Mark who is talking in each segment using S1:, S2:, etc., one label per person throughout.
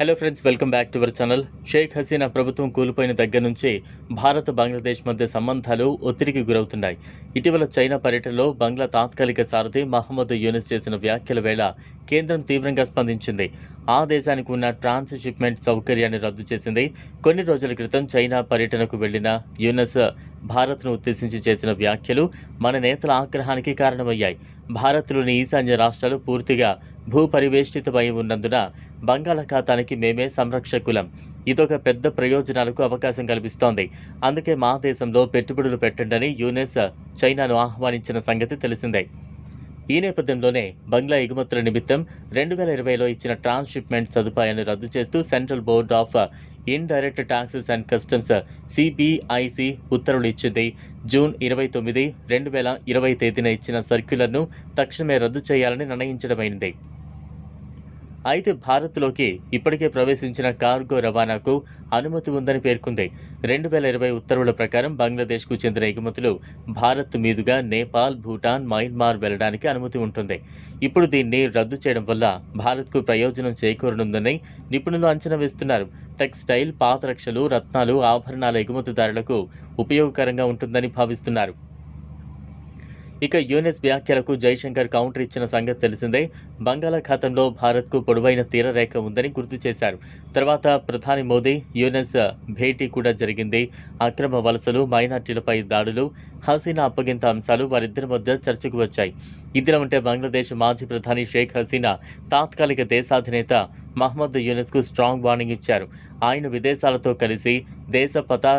S1: Hello friends welcome back to our channel Sheikh Hasina ప్రభుత్వం కూలిపోయిన దగ్గర నుంచి భారత్ బంగ్లాదేశ్ మధ్య సంబంధాలు ఒత్తిడికి గురవుతున్నాయి. ఇటీవల చైనా పర్యటనలో బంగ్లా తాత్కాలిక సారథి మహమ్మద్ యూనిస్ చేసిన వ్యాఖ్యల వేళ కేంద్రం తీవ్రంగా స్పందించింది. ఆ దేశానికి ఉన్న ట్రాన్స్ షిప్మెంట్ సౌకర్యాన్ని రద్దు చేసింది. కొన్ని రోజుల క్రితం చైనా పర్యటనకు వెళ్ళిన యూనస్ భారత్ను ఉద్దేశించి చేసిన వ్యాఖ్యలు మన నేతల ఆగ్రహానికి కారణమయ్యాయి. భారత్లోని ఈశాన్య రాష్ట్రాలు పూర్తిగా భూపరివేష్టితమై ఉన్నందున బంగాళాఖాతానికి మేమే సంరక్షకులం. ఇదొక పెద్ద ప్రయోజనాలకు అవకాశం కల్పిస్తోంది. అందుకే మా దేశంలో పెట్టుబడులు పెట్టండని యూనెస్ చైనాను ఆహ్వానించిన సంగతి తెలిసిందే. ఈ నేపథ్యంలోనే బంగ్లా ఎగుమతుల నిమిత్తం రెండు వేల ఇరవైలో ఇచ్చిన ట్రాన్స్షిప్మెంట్ సదుపాయాన్ని రద్దు చేస్తూ central board of indirect taxes and customs CBIC ఉత్తర్వులు ఇచ్చింది. జూన్ ఇరవై తొమ్మిది రెండు వేల ఇరవై తేదీన ఇచ్చిన సర్క్యులర్ను తక్షణమే రద్దు చేయాలని నిర్ణయించడమైంది. అయితే భారత్లోకి ఇప్పటికే ప్రవేశించిన కార్గో రవాణాకు అనుమతి ఉందని పేర్కొంది. రెండు వేల ఇరవై ఉత్తర్వుల ప్రకారం బంగ్లాదేశ్కు చెందిన ఎగుమతులు భారత్ మీదుగా నేపాల్ భూటాన్ మయన్మార్ వెళ్ళడానికి అనుమతి ఉంటుంది. ఇప్పుడు దీన్ని రద్దు చేయడం వల్ల భారత్కు ప్రయోజనం చేకూరనుందని నిపుణులు అంచనా వేస్తున్నారు. టెక్స్టైల్ పాతరక్షలు రత్నాలు ఆభరణాల ఎగుమతిదారులకు ఉపయోగకరంగా ఉంటుందని భావిస్తున్నారు. ఇక యూనెస్ వ్యాఖ్యలకు జైశంకర్ కౌంటర్ ఇచ్చిన సంగతి తెలిసిందే. బంగాళాఖాతంలో భారత్కు పొడవైన తీరరేఖ ఉందని గుర్తు చేశారు. తర్వాత ప్రధాని మోదీ యూనెస్ భేటీ కూడా జరిగింది. అక్రమ వలసలు మైనార్టీలపై దాడులు హసీనా అప్పగింత అంశాలు వారిద్దరి మధ్య చర్చకు వచ్చాయి. ఇదిలా ఉంటే బంగ్లాదేశ్ మాజీ ప్రధాని షేక్ హసీనా తాత్కాలిక దేశాధినేత మహమ్మద్ యునెస్కు స్ట్రాంగ్ వార్నింగ్ ఇచ్చారు. ఆయన విదేశాలతో కలిసి దేశ పతా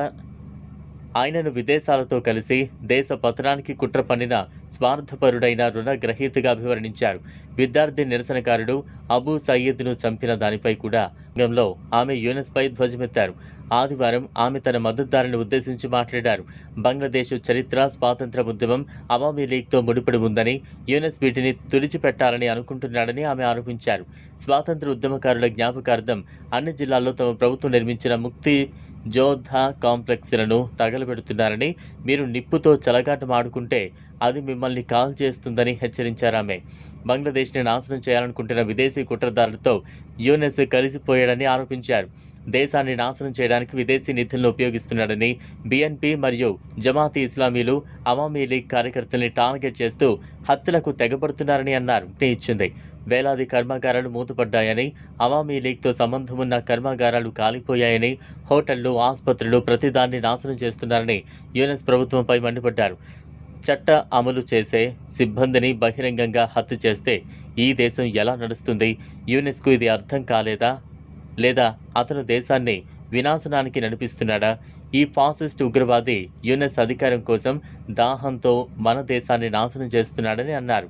S1: ఆయనను విదేశాలతో కలిసి దేశ పతనానికి కుట్ర పన్నిన స్వార్థపరుడైన రుణగ్రహీతగా అభివర్ణించారు. విద్యార్థి నిరసనకారుడు అబూ సయ్యద్ను చంపిన దానిపై కూడా రంగంలో ఆమె యూనెస్పై ధ్వజమెత్తారు. ఆదివారం ఆమె తన మద్దతుదారుని ఉద్దేశించి మాట్లాడారు. బంగ్లాదేశ్ చరిత్ర స్వాతంత్ర ఉద్యమం అవామీ లీగ్తో ముడిపడి ఉందని యూనెస్ వీటిని తుడిచిపెట్టాలని అనుకుంటున్నాడని ఆమె ఆరోపించారు. స్వాతంత్ర ఉద్యమకారుల జ్ఞాపకార్థం అన్ని జిల్లాల్లో తమ ప్రభుత్వం నిర్మించిన ముక్తి జోధా కాంప్లెక్స్లను తగలబెడుతున్నారని మీరు నిప్పుతో చలగాటమాడుకుంటే అది మిమ్మల్ని కాల్ చేస్తుందని హెచ్చరించారామె బంగ్లాదేశ్ని నాశనం చేయాలనుకుంటున్న విదేశీ కుట్రదారులతో యూనెస్ కలిసిపోయాడని ఆరోపించారు. దేశాన్ని నాశనం చేయడానికి విదేశీ నిధులను ఉపయోగిస్తున్నాడని బిఎన్పి మరియు జమాతీ ఇస్లామీలు అవామీ లీగ్ కార్యకర్తల్ని టార్గెట్ చేస్తూ హత్యలకు తెగబడుతున్నారని అన్నారు. ఇచ్చింది. వేలాది కర్మాగారాలు మూతపడ్డాయని అవామీ లీగ్తో సంబంధం ఉన్న కర్మాగారాలు కాలిపోయాయని హోటళ్ళు ఆసుపత్రులు ప్రతిదాన్ని నాశనం చేస్తున్నారని యుఎన్ఎస్ ప్రభుత్వంపై మండిపడ్డారు. చట్ట అమలు చేసే సిబ్బందిని బహిరంగంగా హత్య చేస్తే ఈ దేశం ఎలా నడుస్తుంది? యునెస్కు ఇది అర్థం కాలేదా? లేదా అతను దేశాన్ని వినాశనానికి నడిపిస్తున్నాడా? ఈ ఫాసిస్ట్ ఉగ్రవాది యునెస్ అధికారం కోసం దాహంతో మన దేశాన్ని నాశనం చేస్తున్నాడని అన్నారు.